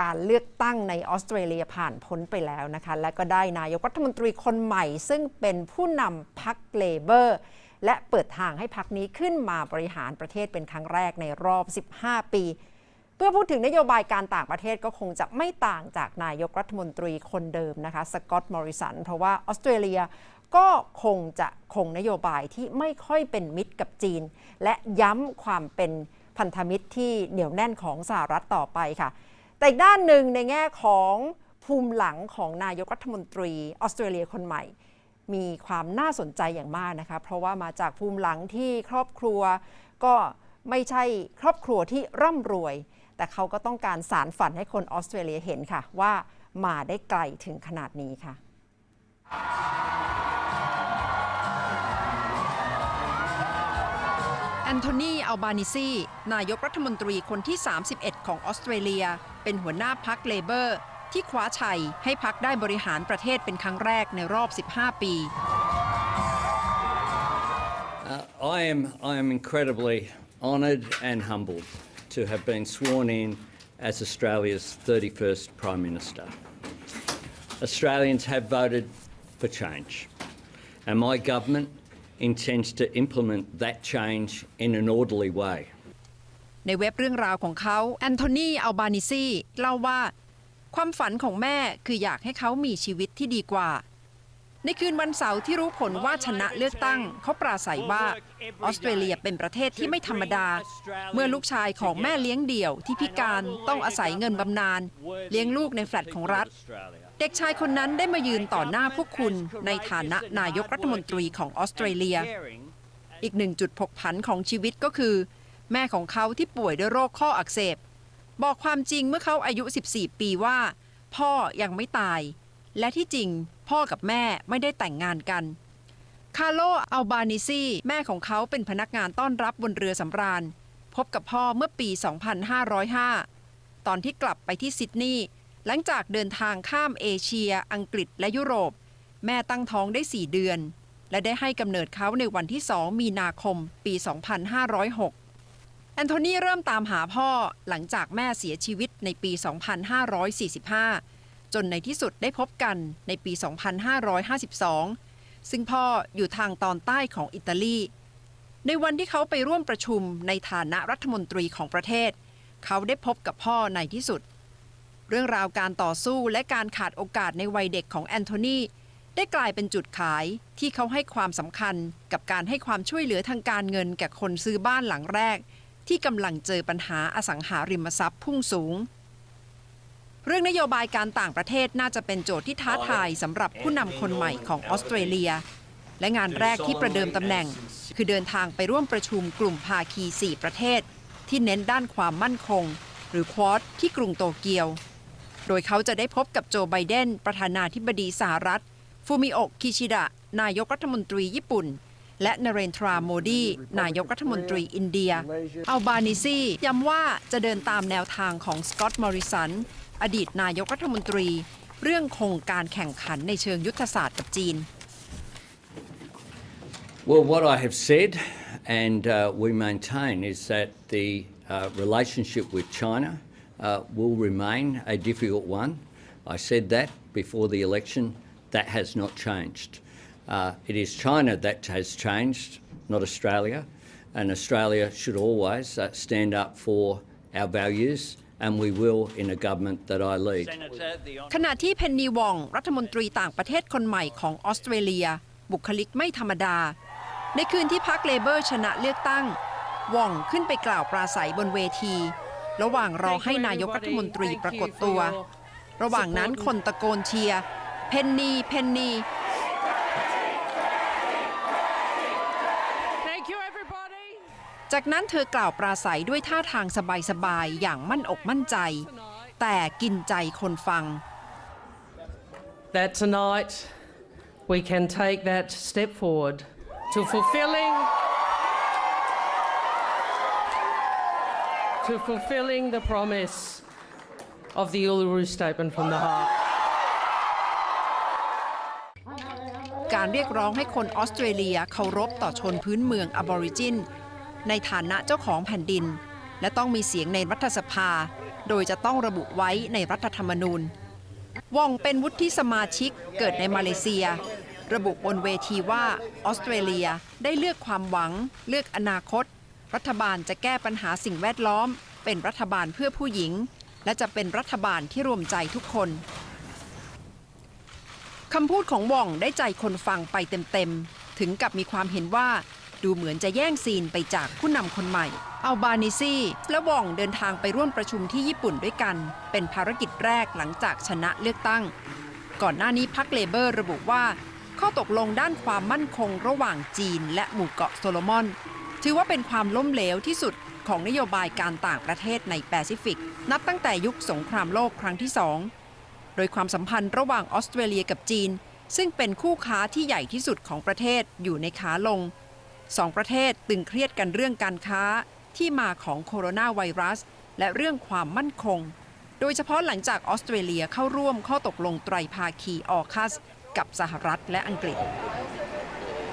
การเลือกตั้งในออสเตรเลียผ่านพ้นไปแล้วนะคะ และก็ได้นายกรัฐมนตรีคนใหม่ ซึ่งเป็นผู้นำพรรคเลเบอร์และเปิดทางให้พรรคนี้ขึ้นมาบริหารประเทศเป็นครั้งแรกในรอบ 15 ปี เพื่อพูดถึงนโยบายการต่างประเทศก็คงจะไม่ต่างจากนายกรัฐมนตรีคนเดิมนะคะสกอตต์มอริสันเพราะว่าออสเตรเลียก็คงจะคงนโยบายที่ไม่ค่อยเป็นมิตรกับจีน และย้ำความเป็นพันธมิตรที่เหนียวแน่นของสหรัฐต่อไปค่ะ แต่อีกด้านหนึ่งในแง่ของภูมิหลังของนายกรัฐมนตรีออสเตรเลียคนใหม่ มีความน่าสนใจอย่างมากนะคะเพราะว่ามาจากภูมิหลังที่ครอบครัวก็ไม่ใช่ครอบครัวที่ร่ำรวย แต่เขาก็ต้องการสารฝันให้คนออสเตรเลียเห็นค่ะ ว่ามาได้ไกลถึงขนาดนี้ค่ะ อนโทนีอัลบานิซี นายกรัฐมนตรีคนที่ 31 ของออสเตรเลีย เป็นหัวหน้าพักเลเบอร์ ที่คว้าชัยให้พักได้บริหารประเทศเป็นครั้งแรกในรอบ 15 ปี Uh, I am I am incredibly honoured and humbled to have been sworn in as Australia's 31st Prime Minister. Australians have voted for change, and my government intends to implement that change in an orderly way. ในเว็บเรื่องราวของเขาแอนโทนีอัลบานิซีเล่าว่า ความฝันของแม่คืออยากให้เขามีชีวิตที่ดีกว่า ในคืนวันเสาร์ที่รู้ผลว่าชนะเลือกตั้ง เขาปราศัยว่าออสเตรเลียเป็นประเทศที่ไม่ธรรมดา เมื่อลูกชายของแม่เลี้ยงเดี่ยวที่พิการต้องอาศัยเงินบำนาญเลี้ยงลูกในแฟลตของรัฐ เด็กชายคนนั้นได้มายืนต่อหน้าพวกคุณในฐานะนายกรัฐมนตรีของออสเตรเลีย อีกหนึ่งจุดผกผันของชีวิตก็คือ แม่ของเขาที่ป่วยด้วยโรคข้ออักเสบ บอกความจริงเมื่อเขาอายุ 14 ปีว่า พ่อยังไม่ตาย และที่จริงพ่อกับแม่ไม่ได้แต่งงานกัน คาร์โลอัลบานิซีแม่ของเขาเป็นพนักงานต้อนรับบนเรือสำราญ พบกับพ่อเมื่อปี 2505 ตอนที่กลับไปที่ซิดนีย์หลังจากเดินทางข้ามเอเชีย อังกฤษและยุโรป แม่ตั้งท้องได้ 4 เดือน และได้ให้กำเนิดเขาในวันที่ 2 มีนาคมปี 2506 แอนโทนีเริ่มตามหาพ่อหลังจากแม่เสียชีวิตในปี 2545 จนในที่สุดได้พบกันในปี 2552 ซึ่งพ่ออยู่ทางตอนใต้ของอิตาลี ในวันที่เขาไปร่วมประชุมในฐานะรัฐมนตรีของประเทศ เขาได้พบกับพ่อในที่สุด เรื่องราวการต่อสู้และการขาดโอกาสในวัยเด็กของแอนโทนีได้กลายเป็นจุดขายที่เขาให้ความสำคัญกับการให้ความช่วยเหลือทางการเงินแก่คนซื้อบ้านหลังแรก ที่กำลังเจอปัญหาอสังหาริมทรัพย์พุ่งสูง เรื่องนโยบายการต่างประเทศน่าจะเป็นโจทย์ที่ท้าทายสำหรับผู้นำคนใหม่ของออสเตรเลีย และงานแรกที่ประเดิมตำแหน่ง คือเดินทางไปร่วมประชุมกลุ่มภาคี 4 ประเทศ ที่เน้นด้านความมั่นคง หรือควอดที่กรุงโตเกียว โดยเขาจะได้พบกับโจไบเดน ประธานาธิบดีสหรัฐ ฟูมิโอะ คิชิดะ นายกรัฐมนตรีญี่ปุ่น และนเรนทราโมดีนายกรัฐมนตรีอินเดีย อัลบานิซีย้ำว่าจะเดินตามแนวทางของสกอตต์มอริสัน อดีตนายกรัฐมนตรี เรื่องคงการแข่งขันในเชิงยุทธศาสตร์กับจีน Well, what I have said and uh, we maintain is that the uh, relationship with China uh, will remain a difficult one. I said that before the election. That has not changed. Uh, it is China that has changed, not Australia. And Australia should always uh, stand up for our values, and we will in a government that I lead. ขณะที่เพนนีวอง รัฐมนตรีต่างประเทศคนใหม่ของออสเตรเลีย บุคลิกไม่ธรรมดา ในคืนที่พรรคเลเบอร์ชนะเลือกตั้ง วองขึ้นไปกล่าวปราศัยบนเวที ระหว่างรอให้นายกรัฐมนตรีปรากฏตัว ระหว่างนั้นคนตะโกนเชียร์เพนนีเพนนี จากนั้นเธอกล่าวปราศัยด้วยท่าทางสบายๆ อย่างมั่นอกมั่นใจ แต่กินใจคนฟัง That tonight we can take that step forward to fulfilling to fulfilling the promise of the Uluru Statement from the Heart. การเรียกร้องให้คนออสเตรเลียเคารพต่อชนพื้นเมืองอบอริจิน ในฐานะเจ้าของแผ่นดิน และต้องมีเสียงในรัฐสภา โดยจะต้องระบุไว้ในรัฐธรรมนูญว่องเป็นวุฒิสมาชิกเกิดในมาเลเซีย ระบุบนเวทีว่าออสเตรเลียได้เลือกความหวัง เลือกอนาคต รัฐบาลจะแก้ปัญหาสิ่งแวดล้อม เป็นรัฐบาลเพื่อผู้หญิง และจะเป็นรัฐบาลที่รวมใจทุกคนคำพูดของว่องได้ใจคนฟังไปเต็มๆ ถึงกับมีความเห็นว่า ดูเหมือนจะแย่งซีนไปจากผู้นำคนใหม่ อัลบานิซีและว่องเดินทางไปร่วมประชุมที่ญี่ปุ่นด้วยกัน เป็นภารกิจแรกหลังจากชนะเลือกตั้ง ก่อนหน้านี้พรรคเลเบอร์ระบุว่า ข้อตกลงด้านความมั่นคงระหว่างจีนและหมู่เกาะโซโลมอน ถือว่าเป็นความล้มเหลวที่สุดของนโยบายการต่างประเทศในแปซิฟิก นับตั้งแต่ยุคสงครามโลกครั้งที่สองโดยความสัมพันธ์ระหว่างออสเตรเลียกับจีน ซึ่งเป็นคู่ค้าที่ใหญ่ที่สุดของประเทศอยู่ในขาลง สองประเทศตึงเครียดกันเรื่องการค้าที่มาของโคโรนาไวรัส และเรื่องความมั่นคง โดยเฉพาะหลังจากออสเตรเลียเข้าร่วมข้อตกลงไตรภาคีออคัส กับสหรัฐและอังกฤษ